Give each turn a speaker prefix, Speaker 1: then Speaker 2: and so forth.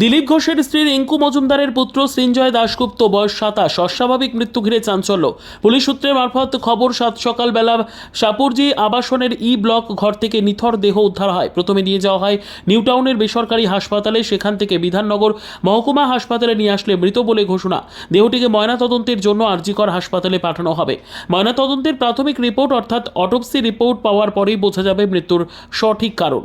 Speaker 1: দিলীপ ঘোষের স্ত্রী রিঙ্কু মজুমদারের পুত্র সৃঞ্জয় দাশগুপ্ত, বয়স সাতাশ, অস্বাভাবিক মৃত্যু ঘিরে চাঞ্চল্য। পুলিশ সূত্রে মারফত খবর, সাত সকালবেলা সাপুরজি আবাসনের ই ব্লক ঘর থেকে নিথর দেহ উদ্ধার হয়। প্রথমে নিয়ে যাওয়া হয় নিউটাউনের বেসরকারি হাসপাতালে, সেখান থেকে বিধাননগর মহকুমা হাসপাতালে নিয়ে আসলে মৃত বলে ঘোষণা। দেহটিকে ময়নাতদন্তের জন্য আরজিকর হাসপাতালে পাঠানো হবে। ময়নাতদন্তের প্রাথমিক রিপোর্ট, অর্থাৎ অটোপসি রিপোর্ট পাওয়ার পরেই বোঝা যাবে মৃত্যুর সঠিক কারণ।